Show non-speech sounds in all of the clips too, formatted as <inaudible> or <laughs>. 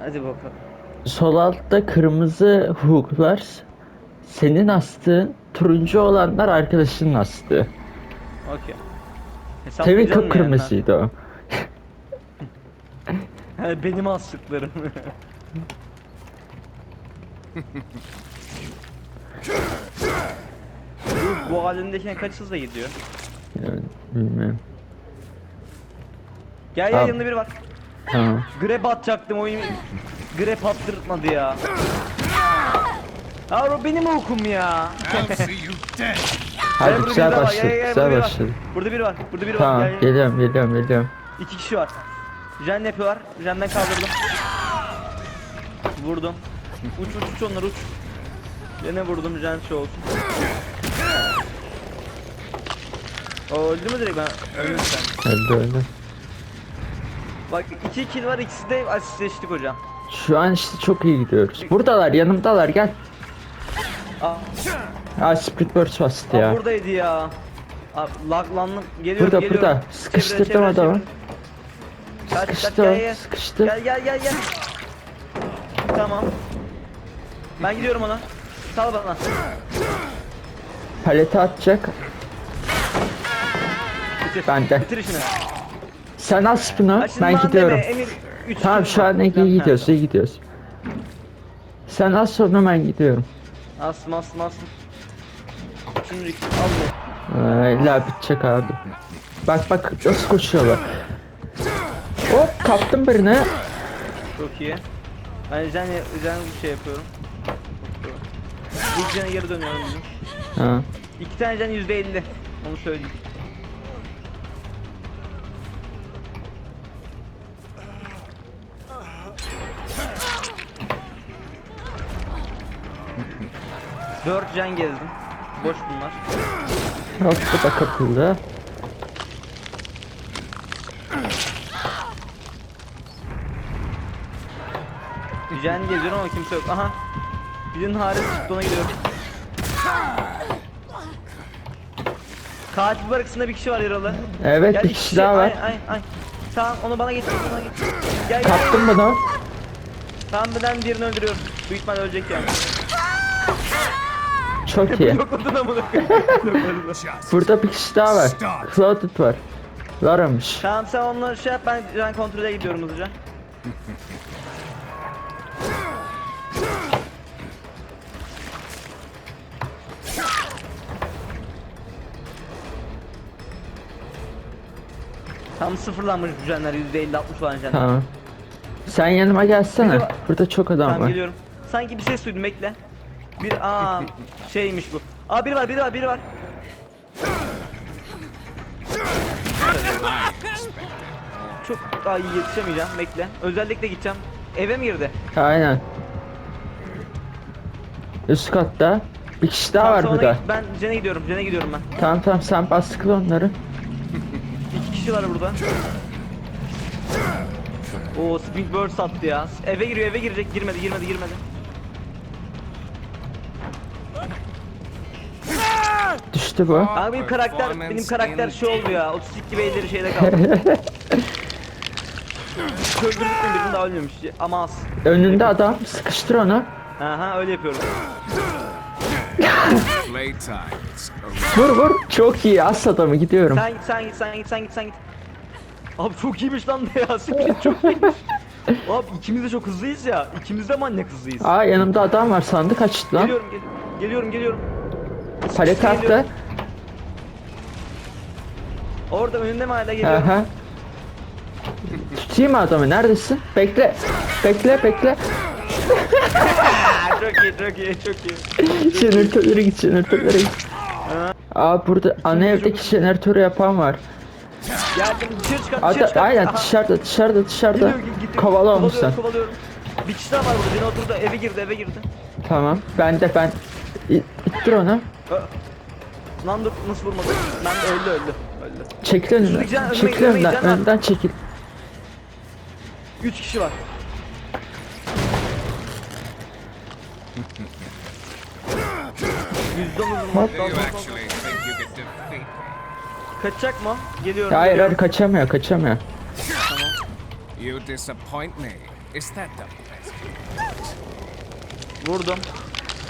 Hadi bakalım. Sol altta kırmızı hooklar senin astığın, turuncu olanlar arkadaşının astığı. Okey. Mı kıpkırmızıydı o. <laughs> Benim astıklarım. Bu- <laughs> Bu halindeyken kaç hızla gidiyor? Yani, bilmiyorum. Gel gel Abi. yanında biri var. Tamam. Grab atacaktım oyun. Grab attırtmadı ya. Ha o benim okum ya. <laughs> Hadi güzel var, başladı. Güzel var. başladı. Burada biri var. Burada biri var. Tamam Gel, gel. geliyorum geliyorum geliyorum. İki kişi var. Jen yapıyorlar. Jen'den kaldırdım. Vurdum. Uç uç uç onlar uç. Yine vurdum Jen şey olsun. O öldü mü direkt ben? Öldü öldü. Bak iki kill var ikisi de asistleştik hocam. Şu an işte çok iyi gidiyoruz. Buradalar yanımdalar gel. Aa, Aa Split Burst bastı aa ya. buradaydı ya. Aa, laglandım. Geliyorum Burada, geliyorum. burada. Sıkıştırdım adamı. Kaç kaç Sıkıştı gel o, gel. sıkıştı. Gel gel gel gel. Tamam. Ben gidiyorum ona. Sal bana. Palete atacak. Bitir. Bende. Bitir işini. Sen Ha, şimdi ben gidiyorum. Tamam şu an Tamam, gidiyoruz iyi gidiyoruz. Sen az sonra ben gidiyorum. Asım asım asım. Şimdi al bu. Ee, illa bitecek abi. Bak bak nasıl koşuyorlar. Hop kaptım birini. Çok iyi. Ben Jen, Jen bir şey yapıyorum. İlk Jen'e geri dönüyorum. Ha. İki tane Jen yüzde elli. Onu söyleyeyim. Dört Jen gezdim. Boş bunlar. Bu da kapıldı. Jen geziyorum ama kimse yok. Aha. Birinin çıktı ona gidiyorum. Katil barakasında bir kişi var yaralı. Evet Gel, bir kişi daha var. Ay ay ay. Tamam onu bana getir bana getir. Gel gel. Kaptım bunu. Tamam ben diğerini öldürüyorum. Büyük ihtimalle ölecek yani. Çok iyi. Blokladın amına koyayım. Burada bir kişi daha var. Clouded var. Lara'mış. Tamam sen onları şey yap ben ben kontrole gidiyorum hızlıca. Tam sıfırlanmış bu jenler %50-60 falan jenler. Tamam. Sen yanıma gelsene. Burada çok adam Tamam var. geliyorum. Sanki bir ses duydum bekle. Bir aa şeymiş bu. Aa biri var biri var biri var. Çok daha iyi yetişemeyeceğim bekle. Özellikle gideceğim. Eve mi girdi? Aynen. Üst katta. Bir kişi daha var Tamam, sonra burada. git- Ben Jen'e gidiyorum. Jen'e gidiyorum ben. Tamam tamam sen bas onları. İki kişi var burada. Oo Spring Bird sattı ya. Eve giriyor eve girecek. Girmedi girmedi girmedi. Düştü bu. Abi benim karakter benim karakter şey oldu ya. Otistik gibi elleri şeyde kaldı. <laughs> Öldürdük mü birini daha ölmemiş. Ama az. Önünde adam. Sıkıştır onu. Aha öyle yapıyorum. Vur vur. Çok iyi. As adamı gidiyorum. Sen git sen git sen git sen git sen git. Abi çok iyiymiş lan de ya. Split çok iyiymiş. <laughs> Abi ikimiz de çok hızlıyız ya. İkimiz de manyak hızlıyız. Aa yanımda adam var. Sandık açtı lan. Geliyorum gel- geliyorum geliyorum. Palet attı. Orada önünde mi hala geliyorum? Aha. Tutayım mı adamı? Neredesin? Bekle. Bekle bekle. <laughs> Çok iyi çok iyi çok iyi. Jeneratörlere git jeneratörlere git. Aa burada ana evdeki jeneratörü yapan var. Geldim dışarı çıkart dışarı çıkart. aynen Aha. dışarıda dışarıda dışarıda. Gidiyorum, gi- gidiyorum. Kovala onu sen. Kovalıyorum, kovalıyorum. Bir kişi daha var burada. Beni oturdu eve girdi eve girdi. Tamam. Ben de ben. İttir onu. Lan dur nasıl vurmadı? Ben de öldü öldü. Öldü. Çekil önümden. Çekil önümden. Önden çekil. Üç kişi var. Defeated? Kaçacak mı? Geliyorum. Hayır hayır kaçamıyor kaçamıyor. You disappoint me. Is that the best? Vurdum.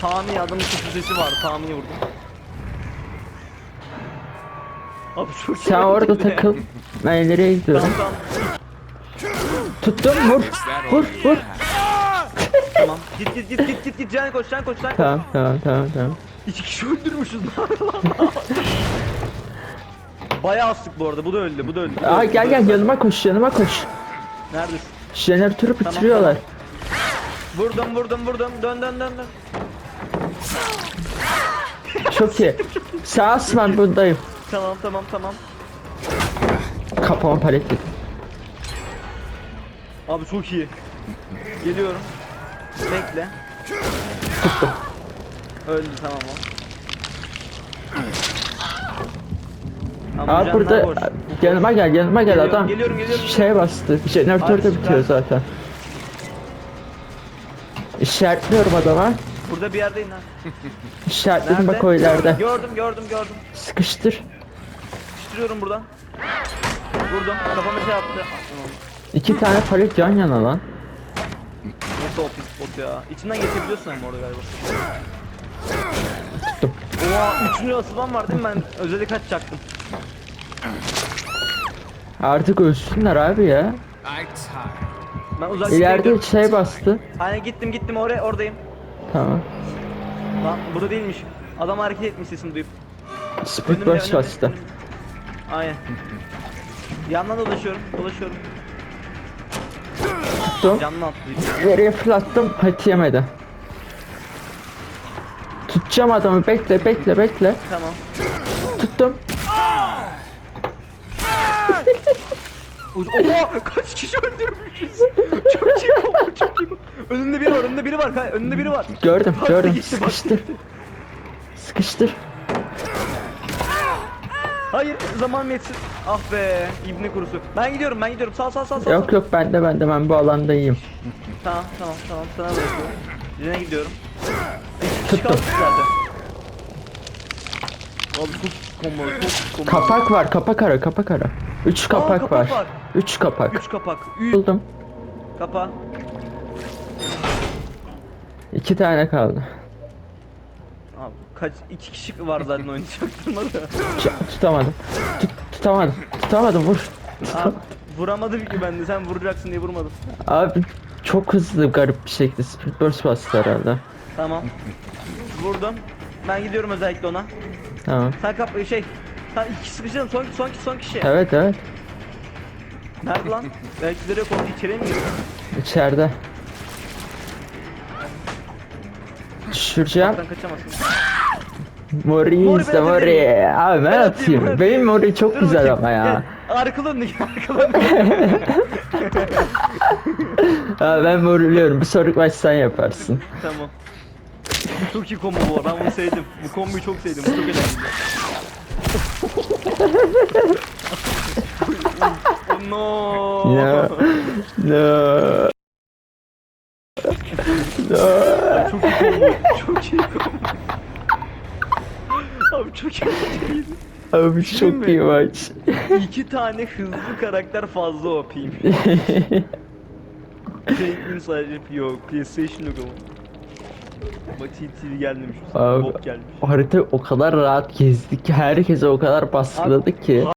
Tami adamın sesi var. Tami'yi vurdum. Abi çok Sen orada takıl. Ben ileriye gidiyorum. Tamam tamam. Tuttum vur. Vur vur. tamam. Git git git git git git. Can koş can koş can koş. Tamam tamam tamam tamam. İki kişi öldürmüşüz lan. <laughs> Bayağı astık bu arada. Bu da öldü. Bu da öldü. bu da Aa öldü, bu gel gel öldü. yanıma koş yanıma koş. Neredesin? Jeneratörü bitiriyorlar. Vurdum vurdum vurdum. Dön dön dön dön. Çok iyi. Sağ as ben buradayım. Tamam tamam tamam. Kafama palet yedim. Abi çok iyi. Geliyorum. Bekle. Öldü tamam o. Tamam, Aa canlar burada boş. yanıma gel yanıma gel Geliyorum, adam. geliyorum, geliyorum. Şey bastı. Jeneratör Hadi de süper. bitiyor zaten. İşaretliyorum adama. Burada bir yerdeyim lan. <laughs> İşaretledim bak o ileride. Gördüm gördüm gördüm. Sıkıştır. Sıkıştırıyorum buradan. Vurdum. Kafama şey yaptı. İki tane palet yan yana lan. Nasıl o pis bot ya? İçinden geçebiliyorsun ama orada galiba. Tuttum. Oha 3. asılan var değil mi ben özeli kaçacaktım. Artık ölsünler abi ya. Ben uzak İleride şey bastı. Hani gittim gittim oraya oradayım. Tamam. Lan burada değilmiş. Adam hareket etmiş sesini duyup. Split Önümde, burst önümde, önümde. Aynen. Yandan dolaşıyorum, dolaşıyorum. Tuttum. Canlı atlayacağım. Nereye fırlattım pati yemedi. Tutacağım adamı bekle bekle bekle. Tamam. Tuttum. Oha kaç kişi öldürmüşüz. çok iyi oldu, çok iyi. Önünde biri var, önünde biri var. Önünde biri var. Gördüm Bak, gördüm. gitti, Sıkıştır. gitti. Sıkıştır. Hayır, zaman yetsin? Ah be, ibne kurusu. Ben gidiyorum, ben gidiyorum. Sal sal sal sal. Yok yok bende bende ben bu alanda iyiyim. Tamam tamam tamam sana bırakıyorum. Birine gidiyorum. Tuttum. kaldı zaten. Abi çok kombo, çok kombo. Kapak var kapak ara kapak ara. Üç kapak, kapak var. var. Üç kapak. Üç kapak. Üç Buldum. kapa. İki tane kaldı. Abi kaç iki kişi var zaten oyunu çaktırmadı. Ç- tutamadım. Tut, tutamadım. Tutamadım vur. Abi vuramadım ki ben de sen vuracaksın diye vurmadım. Abi çok hızlı garip bir şekilde split burst bastı herhalde. Tamam. Vurdum. Ben gidiyorum özellikle ona. Tamam. Sen kap şey. Sen iki sıkıştın son son son kişi. Evet evet. Nerede lan? Belki nereye korku içeriye mi giriyor? İçeride. Düşüreceğim. Sen kaçamazsın. Mori Mori izle ben Mori. değilim. Abi ben Ben atayım, ben atayım. atayım. Benim Mori çok Dur güzel bakayım, ama ya. Gel. Arkalı önüne gel arkalı önüne. Abi ben Mori'liyorum. Bir sonraki maç sen yaparsın. tamam. Bu çok iyi combo bu arada. Ben bunu sevdim. Bu komboyu çok sevdim. Bu çok oh <laughs> no. No. No. No. Çok iyi combo. Çok iyi combo. Abi çok eğlenceliydi. Abi çok iyi maç. İki tane hızlı karakter fazla OP'yim. <laughs> Caitlyn sadece yok. PlayStation yok ama. Ama TT gelmemiş. Abi. Bob gelmiş. Harita o kadar rahat gezdik ki herkese o kadar baskıladık ki.